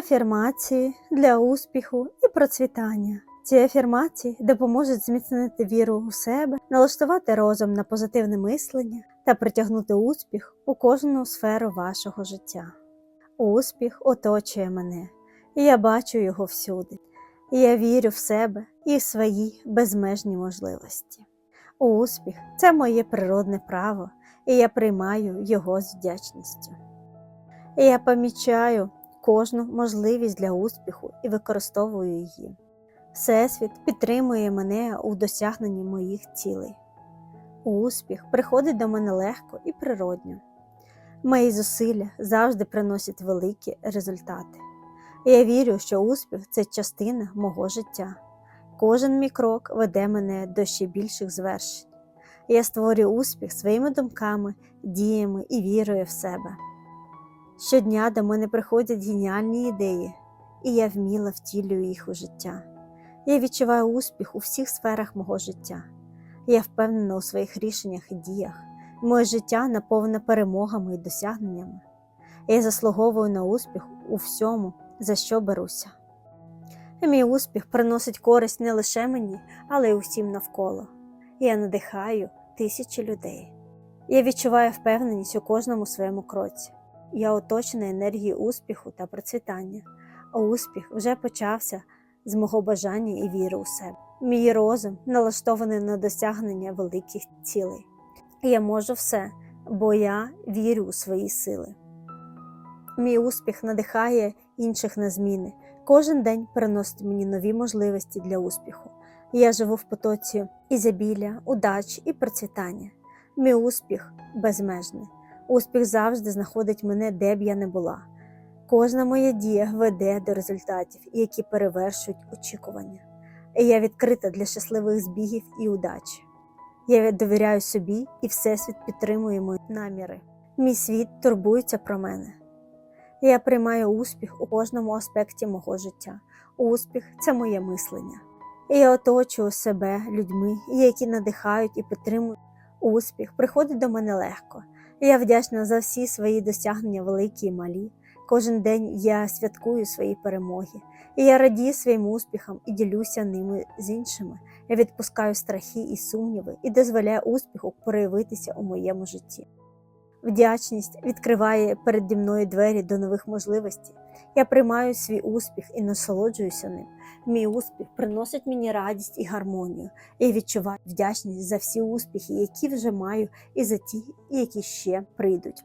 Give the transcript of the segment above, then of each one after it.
Афірмації для успіху і процвітання. Ці афірмації допоможуть зміцнити віру у себе, налаштувати розум на позитивне мислення та притягнути успіх у кожну сферу вашого життя. Успіх оточує мене, і я бачу його всюди. І я вірю в себе і в свої безмежні можливості. Успіх це моє природне право, і я приймаю його з вдячністю. І я помічаю кожну можливість для успіху і використовую її. Всесвіт підтримує мене у досягненні моїх цілей. Успіх приходить до мене легко і природньо. Мої зусилля завжди приносять великі результати. Я вірю, що успіх це частина мого життя. Кожен мій крок веде мене до ще більших звершень. Я створюю успіх своїми думками, діями і вірою в себе. Щодня до мене приходять геніальні ідеї, і я вміло втілюю їх у життя. Я відчуваю успіх у всіх сферах мого життя. Я впевнена у своїх рішеннях і діях. Моє життя наповнене перемогами і досягненнями. Я заслуговую на успіх у всьому, за що беруся. Мій успіх приносить користь не лише мені, але й усім навколо. Я надихаю тисячі людей. Я відчуваю впевненість у кожному своєму кроці. Я оточена енергією успіху та процвітання, а успіх вже почався з мого бажання і віри у себе. Мій розум налаштований на досягнення великих цілей. Я можу все, бо я вірю у свої сили. Мій успіх надихає інших на зміни. Кожен день приносить мені нові можливості для успіху. Я живу в потоці ізобілля, удач і процвітання. Мій успіх безмежний. Успіх завжди знаходить мене, де б я не була. Кожна моя дія веде до результатів, які перевершують очікування. Я відкрита для щасливих збігів і удачі. Я довіряю собі, і Всесвіт підтримує мої наміри. Мій світ турбується про мене. Я приймаю успіх у кожному аспекті мого життя. Успіх це моє мислення. Я оточую себе людьми, які надихають і підтримують. Успіх приходить до мене легко. Я вдячна за всі свої досягнення, великі і малі. Кожен день я святкую свої перемоги, і я радію своїм успіхам і ділюся ними з іншими. Я відпускаю страхи і сумніви і дозволяю успіху проявитися у моєму житті. Вдячність відкриває переді мною двері до нових можливостей. Я приймаю свій успіх і насолоджуюся ним. Мій успіх приносить мені радість і гармонію. Я відчуваю вдячність за всі успіхи, які вже маю, і за ті, які ще прийдуть.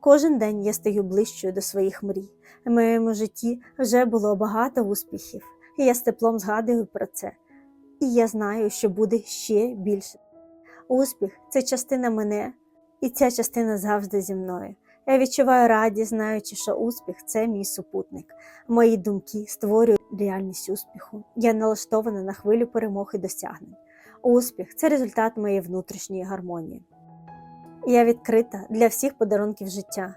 Кожен день я стаю ближчою до своїх мрій. В моєму житті вже було багато успіхів, і я з теплом згадую про це. І я знаю, що буде ще більше. Успіх це частина мене, і ця частина завжди зі мною. Я відчуваю радість, знаючи, що успіх це мій супутник. Мої думки створюють реальність успіху. Я налаштована на хвилю перемог і досягнень. Успіх це результат моєї внутрішньої гармонії. Я відкрита для всіх подарунків життя.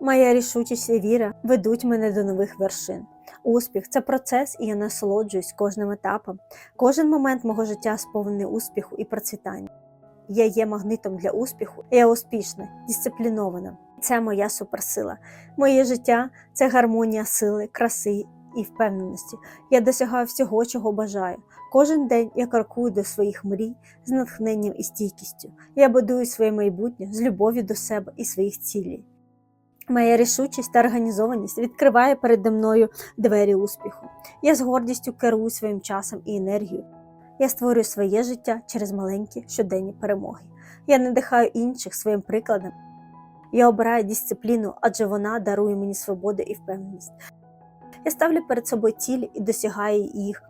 Моя рішучість і віра ведуть мене до нових вершин. Успіх це процес, і я насолоджуюсь кожним етапом. Кожен момент мого життя сповнений успіху і процвітання. Я є магнитом для успіху, я успішна, дисциплінована. Це моя суперсила. Моє життя це гармонія сили, краси і впевненості. Я досягаю всього, чого бажаю. Кожен день я крокую до своїх мрій з натхненням і стійкістю. Я будую своє майбутнє з любов'ю до себе і своїх цілей. Моя рішучість та організованість відкриває передо мною двері успіху. Я з гордістю керую своїм часом і енергією. Я створюю своє життя через маленькі щоденні перемоги. Я надихаю інших своїм прикладом. Я обираю дисципліну, адже вона дарує мені свободу і впевненість. Я ставлю перед собою цілі і досягаю їх.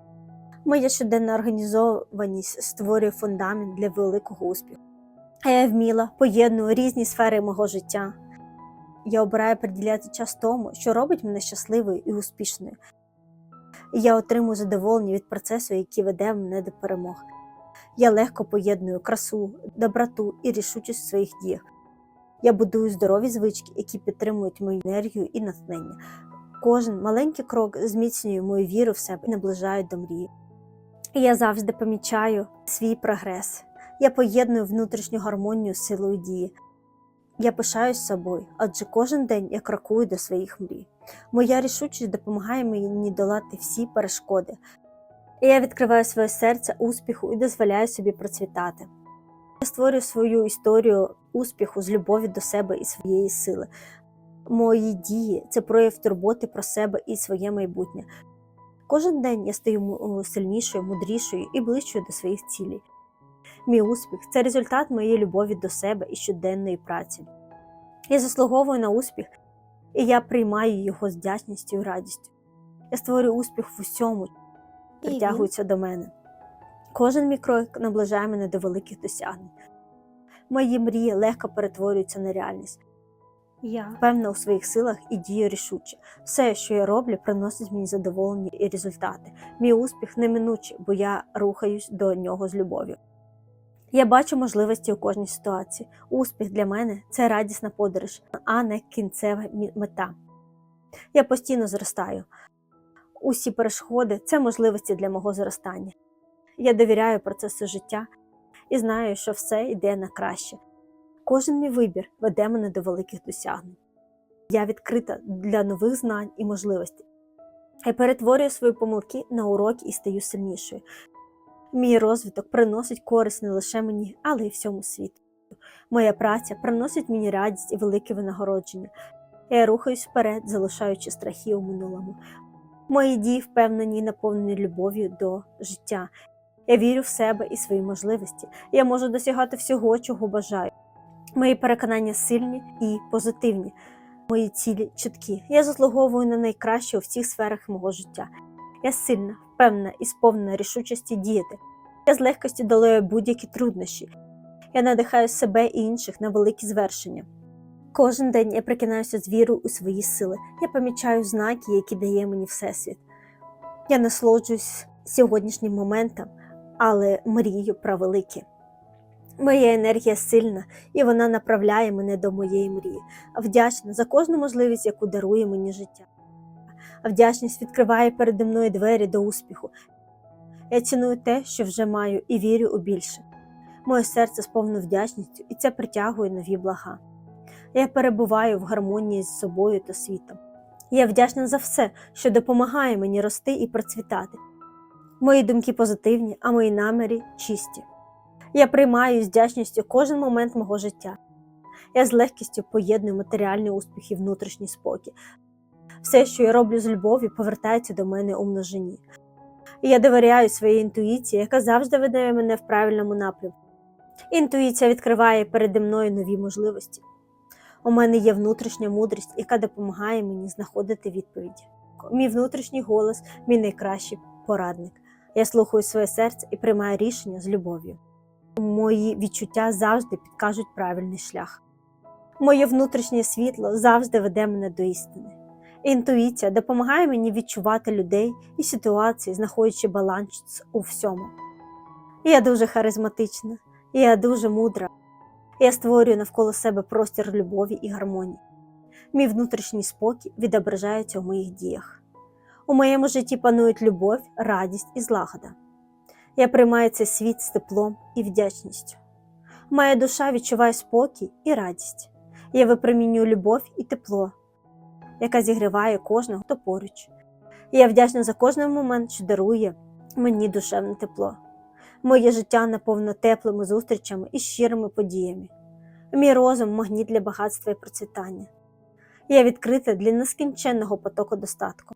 Моя щоденна організованість створює фундамент для великого успіху. А я вміла поєдную різні сфери мого життя. Я обираю приділяти час тому, що робить мене щасливою і успішною. Я отримую задоволення від процесу, який веде мене до перемог. Я легко поєдную красу, доброту і рішучість в своїх діях. Я будую здорові звички, які підтримують мою енергію і натхнення. Кожен маленький крок зміцнює мою віру в себе і наближає до мрії. І я завжди помічаю свій прогрес. Я поєдную внутрішню гармонію з силою дії. Я пишаюсь собою, адже кожен день я крокую до своїх мрій. Моя рішучість допомагає мені долати всі перешкоди. І я відкриваю своє серце успіху і дозволяю собі процвітати. Я створюю свою історію успіху з любові до себе і своєї сили. Мої дії це прояв турботи про себе і своє майбутнє. Кожен день я стаю сильнішою, мудрішою і ближчою до своїх цілей. Мій успіх це результат моєї любові до себе і щоденної праці. Я заслуговую на успіх, і я приймаю його з вдячністю і радістю. Я створюю успіх в усьому, притягується до мене. Кожен мій крок наближає мене до великих досягнень. Мої мрії легко перетворюються на реальність. Я Певна у своїх силах і дію рішуче. Все, що я роблю, приносить мені задоволення і результати. Мій успіх неминучий, бо я рухаюсь до нього з любов'ю. Я бачу можливості у кожній ситуації. Успіх для мене це радісна подорож, а не кінцева мета. Я постійно зростаю. Усі перешкоди це можливості для мого зростання. Я довіряю процесу життя і знаю, що все йде на краще. Кожен мій вибір веде мене до великих досягнень. Я відкрита для нових знань і можливостей. Я перетворюю свої помилки на уроки і стаю сильнішою. Мій розвиток приносить користь не лише мені, але й всьому світу. Моя праця приносить мені радість і велике винагородження. Я рухаюсь вперед, залишаючи страхи у минулому. Мої дії впевнені і наповнені любов'ю до життя. Я вірю в себе і свої можливості. Я можу досягати всього, чого бажаю. Мої переконання сильні і позитивні. Мої цілі чіткі. Я заслуговую на найкраще у всіх сферах мого життя. Я сильна, впевнена і сповнена рішучості діяти. Я з легкістю долаю будь-які труднощі. Я надихаю себе і інших на великі звершення. Кожен день я прикинаюся з вірою у свої сили. Я помічаю знаки, які дає мені Всесвіт. Я насолоджуюсь сьогоднішнім моментом, але мрію про велике. Моя енергія сильна, і вона направляє мене до моєї мрії. Вдячна за кожну можливість, яку дарує мені життя. Вдячність відкриває переді мною двері до успіху. Я ціную те, що вже маю, і вірю у більше. Моє серце сповнено вдячністю, і це притягує нові блага. Я перебуваю в гармонії з собою та світом. Я вдячна за все, що допомагає мені рости і процвітати. Мої думки позитивні, а мої наміри чисті. Я приймаю з вдячністю кожен момент мого життя. Я з легкістю поєдную матеріальний успіх і внутрішній спокій. Все, що я роблю з любов'ю, повертається до мене у множині. І я довіряю своїй інтуїції, яка завжди веде мене в правильному напрямку. Інтуїція відкриває переді мною нові можливості. У мене є внутрішня мудрість, яка допомагає мені знаходити відповіді. Мій внутрішній голос, мій найкращий порадник. Я слухаю своє серце і приймаю рішення з любов'ю. Мої відчуття завжди підкажуть правильний шлях. Моє внутрішнє світло завжди веде мене до істини. Інтуїція допомагає мені відчувати людей і ситуації, знаходячи баланс у всьому. Я дуже харизматична, я дуже мудра. Я створюю навколо себе простір любові і гармонії. Мій внутрішній спокій відображається у моїх діях. У моєму житті панують любов, радість і злагода. Я приймаю цей світ з теплом і вдячністю. Моя душа відчуває спокій і радість. Я випромінюю любов і тепло, яка зігріває кожного, хто поруч. Я вдячна за кожний момент, що дарує мені душевне тепло. Моє життя наповнено теплими зустрічами і щирими подіями. Мій розум магніт для багатства і процвітання. Я відкрита для нескінченного потоку достатку.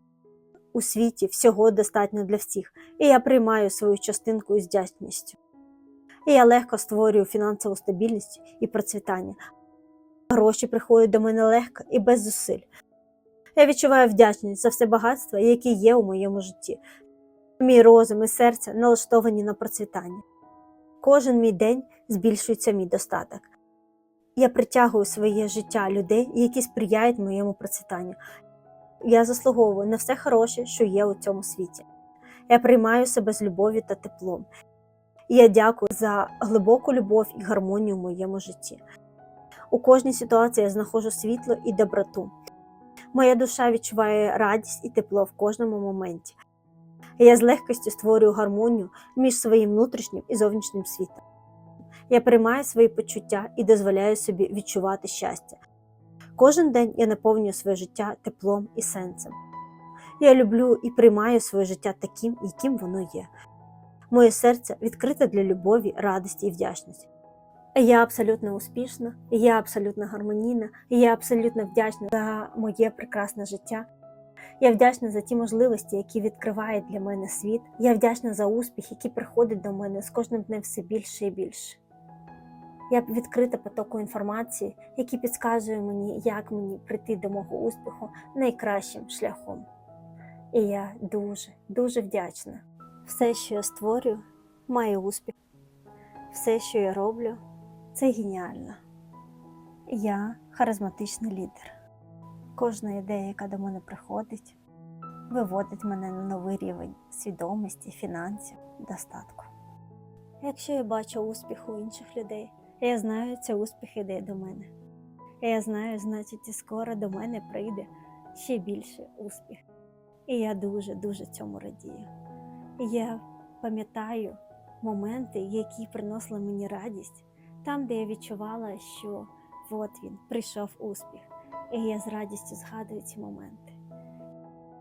У світі всього достатньо для всіх, і я приймаю свою частинку із вдячністю. І я легко створюю фінансову стабільність і процвітання. Гроші приходять до мене легко і без зусиль. Я відчуваю вдячність за все багатство, яке є у моєму житті. Мій розум і серце налаштовані на процвітання. Кожен мій день збільшується мій достаток. Я притягую своє життя людей, які сприяють моєму процвітанню. Я заслуговую на все хороше, що є у цьому світі. Я приймаю себе з любов'ю та теплом. І я дякую за глибоку любов і гармонію в моєму житті. У кожній ситуації я знаходжу світло і доброту. Моя душа відчуває радість і тепло в кожному моменті. Я з легкістю створюю гармонію між своїм внутрішнім і зовнішнім світом. Я приймаю свої почуття і дозволяю собі відчувати щастя. Кожен день я наповнюю своє життя теплом і сенсом. Я люблю і приймаю своє життя таким, яким воно є. Моє серце відкрите для любові, радості і вдячності. Я абсолютно успішна, я абсолютно гармонійна, я абсолютно вдячна за моє прекрасне життя. Я вдячна за ті можливості, які відкриває для мене світ. Я вдячна за успіх, який приходить до мене з кожним днем все більше і більше. Я відкрита потоку інформації, який підказує мені, як мені прийти до мого успіху найкращим шляхом. І я дуже, дуже вдячна. Все, що я створюю, має успіх. Все, що я роблю, це геніально. Я харизматичний лідер. Кожна ідея, яка до мене приходить, виводить мене на новий рівень свідомості, фінансів, достатку. Якщо я бачу успіх у інших людей, я знаю, це успіх іде до мене. Я знаю, значить, і скоро до мене прийде ще більше успіх. І я дуже-дуже цьому радію. Я пам'ятаю моменти, які приносили мені радість, там, де я відчувала, що от він прийшов успіх. І я з радістю згадую ці моменти.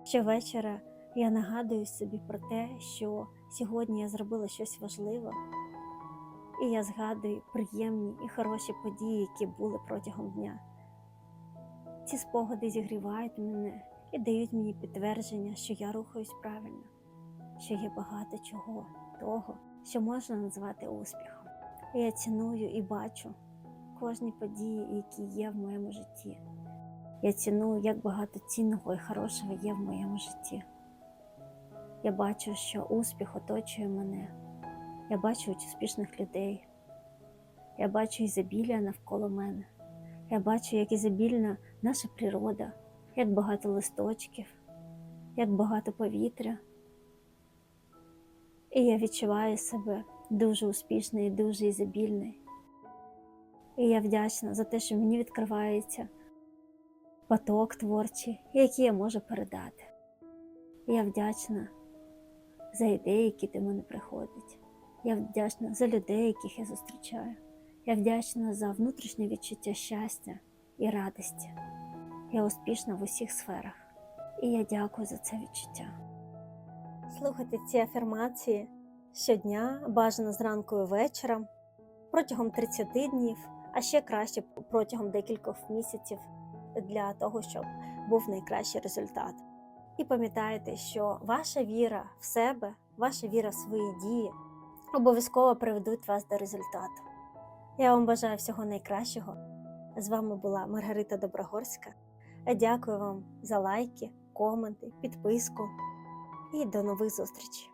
Щовечора я нагадую собі про те, що сьогодні я зробила щось важливе, і я згадую приємні і хороші події, які були протягом дня. Ці спогади зігрівають мене і дають мені підтвердження, що я рухаюсь правильно, що є багато чого того, що можна назвати успіхом. І я ціную і бачу кожні події, які є в моєму житті. Я ціную, як багато цінного і хорошого є в моєму житті. Я бачу, що успіх оточує мене. Я бачу успішних людей. Я бачу ізобілля навколо мене. Я бачу, як ізобільна наша природа, як багато листочків, як багато повітря. І я відчуваю себе дуже успішною і дуже ізобільною. І я вдячна за те, що мені відкривається поток творчий, який я можу передати. Я вдячна за ідеї, які до мене приходять. Я вдячна за людей, яких я зустрічаю. Я вдячна за внутрішнє відчуття щастя і радості. Я успішна в усіх сферах. І я дякую за це відчуття. Слухайте ці афірмації щодня, бажано зранку і вечором, протягом 30 днів, а ще краще протягом декількох місяців для того, щоб був найкращий результат. І пам'ятайте, що ваша віра в себе, ваша віра в свої дії обов'язково приведуть вас до результату. Я вам бажаю всього найкращого. З вами була Маргарита Доброгорська. Дякую вам за лайки, коменти, підписку і до нових зустрічей!